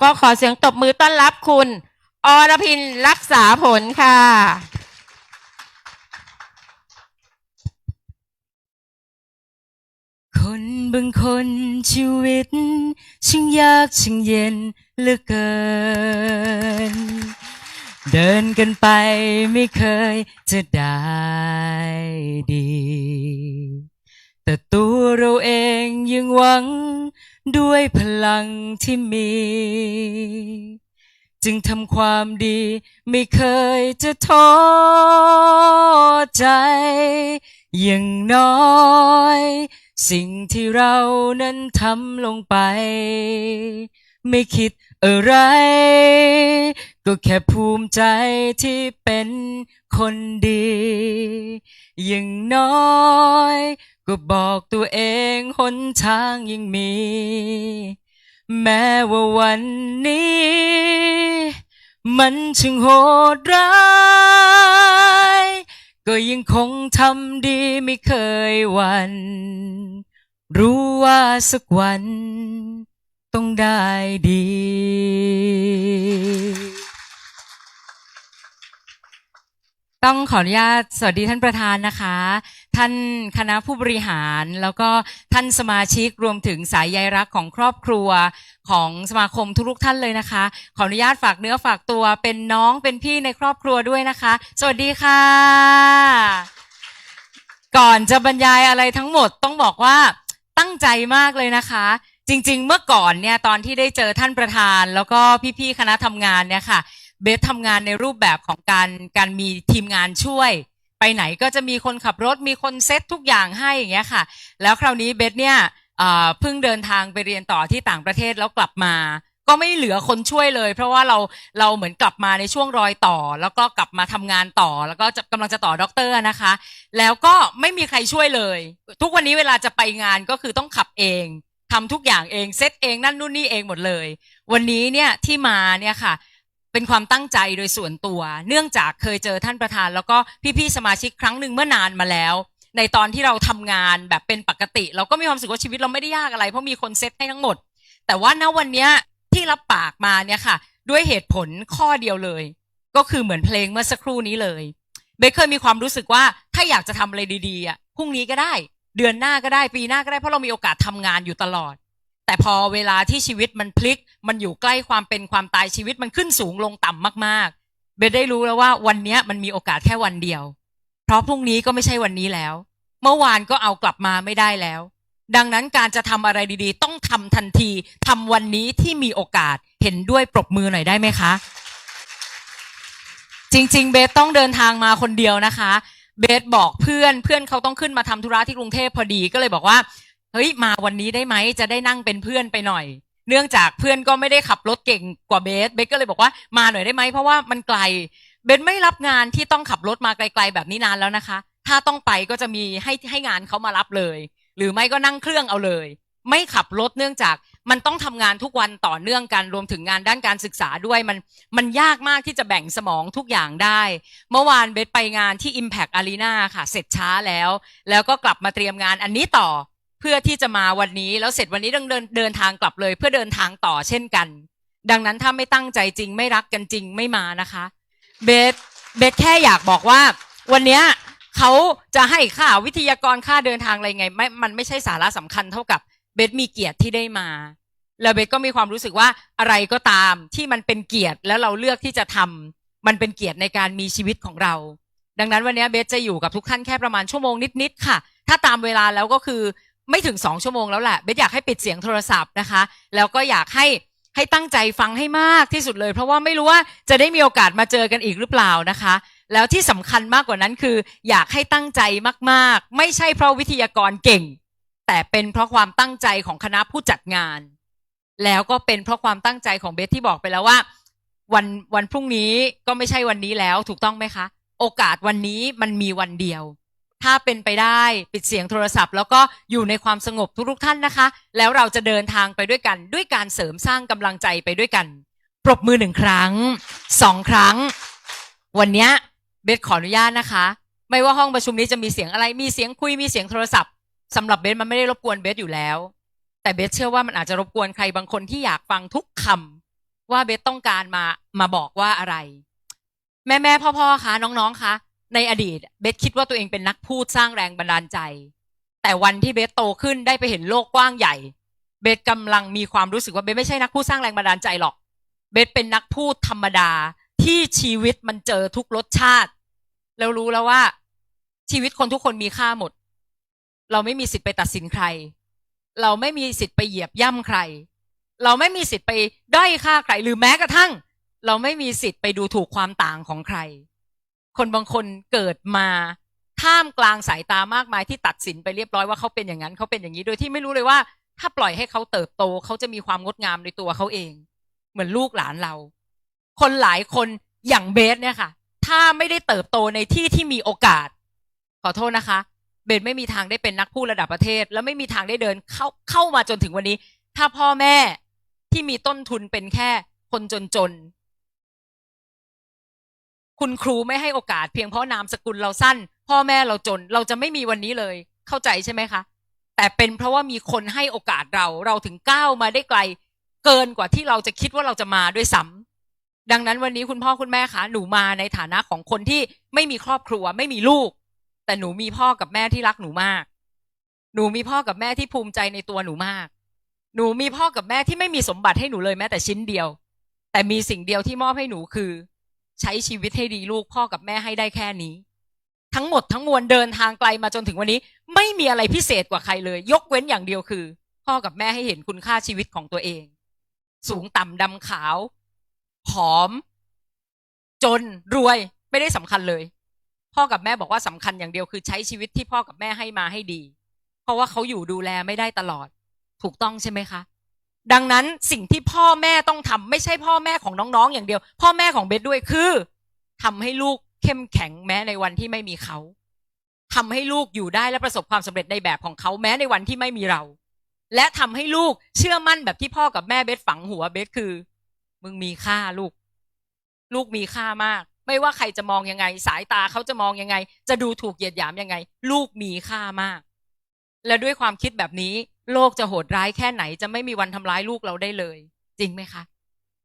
ก็ขอเสียงตบมือต้อนรับคุณ อรพินรักษาผลค่ะ คนบางคนชีวิตช่างยากช่างเย็นเหลือเกิน เดินกันไปไม่เคยจะได้ดี แต่ตัวเราเองยังหวัง ด้วยพลังที่มี จึงทำความดีไม่เคยจะท้อใจ อย่างน้อย สิ่งที่เรานั้นทำลงไป ไม่คิดอะไร ก็แค่ภูมิใจที่เป็นคนดี อย่างน้อย ก็บอกตัวเองหนทางยังมี แม้ว่าวันนี้ มันช่างโหดร้ายก็ยังคงทำดีไม่เคยหวัน รู้ว่าสักวันต้องได้ดี ต้องขออนุญาตสวัสดีท่านประธานนะคะ ท่านคณะผู้บริหารแล้วก็ท่านสมาชิกรวมถึงสายใยรักของครอบครัวของสมาคมทุกท่านเลยนะคะ ขออนุญาตฝากเนื้อฝากตัวเป็นน้องเป็นพี่ในครอบครัวด้วยนะคะ สวัสดีค่ะ ก่อนจะบรรยายอะไรทั้งหมดต้องบอกว่าตั้งใจมากเลยนะคะจริง ๆ เมื่อก่อนเนี่ยตอนที่ได้เจอท่านประธาน แล้วก็พี่ๆคณะทำงานเนี่ยค่ะ เบสทำงานในรูปแบบของการการมีทีมงานช่วย ไปไหนก็จะมีคนขับรถมีคนเซ็ตทุกอย่างให้อย่างเงี้ยค่ะ แล้วคราวนี้เบสเนี่ยเพิ่งเดินทางไปเรียนต่อที่ต่างประเทศแล้วกลับมา ก็ไม่เหลือคนช่วยเลย เพราะว่าเราเราเหมือนกลับมาในช่วงรอยต่อ แล้วก็กลับมาทำงานต่อ แล้วก็จะกำลังจะต่อด็อกเตอร์นะคะ แล้วก็ไม่มีใครช่วยเลย ทุกวันนี้เวลาจะไปงานก็คือต้องขับเองทำทุกอย่างเองเซตเองนั่นนู่นนี่เองหมดเลย วันนี้เนี่ยที่มาเนี่ยค่ะ เป็นความตั้งใจโดยส่วนตัว เนื่องจากเคยเจอท่านประธาน แล้วก็พี่ๆสมาชิกครั้งหนึ่งเมื่อนานมาแล้ว ในตอนที่เราทำงานแบบเป็นปกติ เราก็มีความรู้สึกว่าชีวิตเราไม่ได้ยากอะไร เพราะมีคนเซตให้ทั้งหมด แต่ว่าณวันนี้ที่รับปากมาเนี่ยค่ะ ด้วยเหตุผลข้อเดียวเลย ก็คือเหมือนเพลงเมื่อสักครู่นี้เลยเบคเคยมีความรู้สึกว่าถ้าอยากจะทำอะไรดีๆอะพรุ่งนี้ก็ได้ เดือนหน้าก็ได้ปีหน้าก็ได้เพราะเรามีโอกาสทำงานอยู่ตลอด แต่พอเวลาที่ชีวิตมันพลิก มันอยู่ใกล้ความเป็นความตายชีวิตมันขึ้นสูงลงต่ำมากๆเบสได้รู้แล้วว่าวันนี้มันมีโอกาสแค่วันเดียว เพราะพรุ่งนี้ก็ไม่ใช่วันนี้แล้ว เมื่อวานก็เอากลับมาไม่ได้แล้ว ดังนั้นการจะทำอะไรดีๆ ต้องทำทันทีทำวันนี้ที่มีโอกาสเห็นด้วยปรบมือหน่อยได้ไหมคะ จริง ๆ เบสต้องเดินทางมาคนเดียวนะคะ เบสบอกเพื่อนเพื่อนเขาต้องขึ้นมาทำธุระที่กรุงเทพพอดีก็เลยบอกว่า เฮ้ยมาวันนี้ได้ไหมจะได้นั่งเป็นเพื่อนไปหน่อย เนื่องจากเพื่อนก็ไม่ได้ขับรถเก่งกว่าเบสเบสก็เลยบอกว่ามาหน่อยได้ไหมเพราะว่ามันไกลเบสไม่รับงานที่ต้องขับรถมาไกล ๆ แบบนี้นานแล้วนะคะ ถ้าต้องไปก็จะมีให้ให้งานเขามารับเลย หรือไม่ก็นั่งเครื่องเอาเลย ไม่ขับรถเนื่องจากมันต้องทำงานทุกวันต่อเนื่องกันรวมถึงงานด้านการศึกษาด้วยมันมันยากมากที่จะแบ่งสมองทุกอย่างได้ เมื่อวานเบสไปงานที่ Impact Arena ค่ะ เสร็จช้าแล้ว แล้วก็กลับมาเตรียมงานอันนี้ต่อ เพื่อที่จะมาวันนี้แล้วเสร็จวันนี้ต้องเดินเดินทางกลับเลย เพื่อเดินทางต่อเช่นกัน ดังนั้นถ้าไม่ตั้งใจจริงไม่รักกันจริงไม่มานะคะเบสเบสแค่อยากบอกว่า วันเนี้ยเขาจะให้ค่าวิทยากรค่าเดินทางอะไรไงไม่มันไม่ใช่สาระสำคัญเท่ากับเบสมีเกียรติที่ได้มา แล้วเบสก็มีความรู้สึกว่าอะไรก็ตามที่มันเป็นเกียรติแล้วเราเลือกที่จะทำมันเป็นเกียรติในการมีชีวิตของเรา ดังนั้นวันนี้เบสจะอยู่กับทุกท่านแค่ประมาณชั่วโมงนิดๆค่ะ ถ้าตามเวลาแล้วก็คือ ไม่ถึงสองชั่วโมงแล้วแหละเบสอยากให้ปิดเสียงโทรศัพท์นะคะ แล้วก็อยากให้ให้ตั้งใจฟังให้มากที่สุดเลย เพราะว่าไม่รู้ว่าจะได้มีโอกาสมาเจอกันอีกหรือเปล่านะคะ แล้วที่สำคัญมากกว่านั้นคือ อยากให้ตั้งใจมากๆ ไม่ใช่เพราะวิทยากรเก่ง แต่เป็นเพราะความตั้งใจของคณะผู้จัดงาน แล้วก็เป็นเพราะความตั้งใจของเบสที่บอกไปแล้วว่า วันวันพรุ่งนี้ก็ไม่ใช่วันนี้แล้วถูกต้องไหมคะ โอกาสวันนี้มันมีวันเดียว ถ้าเป็นไปได้ปิดเสียงโทรศัพท์ แล้วก็อยู่ในความสงบทุกๆท่านนะคะ แล้วเราจะเดินทางไปด้วยกัน ด้วยการเสริมสร้างกำลังใจไปด้วยกัน ปรบมือหนึ่งครั้งสองครั้ง วันนี้เบสขออนุญาตนะคะ ไม่ว่าห้องประชุมนี้จะมีเสียงอะไรมีเสียงคุยมีเสียงโทรศัพท์สำหรับเบสมันไม่ได้รบกวนเบสอยู่แล้ว แต่เบสเชื่อว่ามันอาจจะรบกวนใครบางคนที่อยากฟังทุกคว่าเบสต้องการมามาบอกว่าอะไร แม่แม่พ่อพ่อคะน้องๆคะ ในอดีตเบสคิดว่าตัวเองเป็นนักพูดสร้างแรงบันดาลใจ แต่วันที่เบสโตขึ้นได้ไปเห็นโลกกว้างใหญ่ เบสกำลังมีความรู้สึกว่าเบสไม่ใช่นักพูดสร้างแรงบันดาลใจหรอก เบสเป็นนักพูดธรรมดาที่ชีวิตมันเจอทุกรสชาติ แล้วรู้แล้วว่า ชีวิตคนทุกคนมีค่าหมด เราไม่มีสิทธิ์ไปตัดสินใคร เราไม่มีสิทธิ์ไปเหยียบย่ำใคร เราไม่มีสิทธิ์ไปด้อยค่าใครหรือแม้กระทั่ง เราไม่มีสิทธิ์ไปดูถูกความต่างของใคร คนบางคนเกิดมาท่ามกลางสายตามากมายที่ตัดสินไปเรียบร้อยว่าเขาเป็นอย่างนั้นเขาเป็นอย่างนี้โดยที่ไม่รู้เลยว่า ถ้าปล่อยให้เขาเติบโตเขาจะมีความงดงามในตัวเขาเอง เหมือนลูกหลานเรา คนหลายคนอย่างเบสเนี่ยค่ะ ถ้าไม่ได้เติบโตในที่ที่มีโอกาส ขอโทษนะคะ เบสไม่มีทางได้เป็นนักพูดระดับประเทศ แล้วไม่มีทางได้เดินเข้าเข้ามาจนถึงวันนี้ ถ้าพ่อแม่ที่มีต้นทุนเป็นแค่คนจน คุณครูไม่ให้โอกาสเพียงเพราะนามสกุลเราสั้น พ่อแม่เราจนเราจะไม่มีวันนี้เลย เข้าใจใช่ไหมคะ แต่เป็นเพราะว่ามีคนให้โอกาสเราเราถึงก้าวมาได้ไกล เกินกว่าที่เราจะคิดว่าเราจะมาด้วยซ้ำดังนั้นวันนี้คุณพ่อคุณแม่คะหนูมาในฐานะของคนที่ไม่มีครอบครัวไม่มีลูก แต่หนูมีพ่อกับแม่ที่รักหนูมาก หนูมีพ่อกับแม่ที่ภูมิใจในตัวหนูมาก หนูมีพ่อกับแม่ที่ไม่มีสมบัติให้หนูเลยแม้แต่ชิ้นเดียว แต่มีสิ่งเดียวที่มอบให้หนูคือ ใช้ชีวิตให้ดีลูกพ่อกับแม่ให้ได้แค่นี้ ทั้งหมดทั้งมวลเดินทางไกลมาจนถึงวันนี้ ไม่มีอะไรพิเศษกว่าใครเลย ยกเว้นอย่างเดียวคือ พ่อกับแม่ให้เห็นคุณค่าชีวิตของตัวเอง สูงต่ำดำขาวผอม จนรวยไม่ได้สำคัญเลย พ่อกับแม่บอกว่าสำคัญอย่างเดียวคือใช้ชีวิตที่พ่อกับแม่ให้มาให้ดี เพราะว่าเขาอยู่ดูแลไม่ได้ตลอด ถูกต้องใช่ไหมคะ ดังนั้นสิ่งที่พ่อแม่ต้องทำไม่ใช่พ่อแม่ของน้องๆ อย่างเดียว พ่อแม่ของเบสด้วยคือทำให้ลูกเข้มแข็งแม้ในวันที่ไม่มีเขาทำให้ลูกอยู่ได้และประสบความสำเร็จในแบบของเขาแม้ในวันที่ไม่มีเรา และทำให้ลูกเชื่อมั่นแบบที่พ่อกับแม่เบสฝังหัวเบสคือ มึงมีค่าลูก ลูกมีค่ามาก ไม่ว่าใครจะมองยังไง สายตาเขาจะมองยังไง จะดูถูกเหยียดหยามยังไง ลูกมีค่ามาก และด้วยความคิดแบบนี้ โลกจะโหดร้ายแค่ไหนจะไม่มีวันทำร้ายลูกเราได้เลย จริงไหมคะ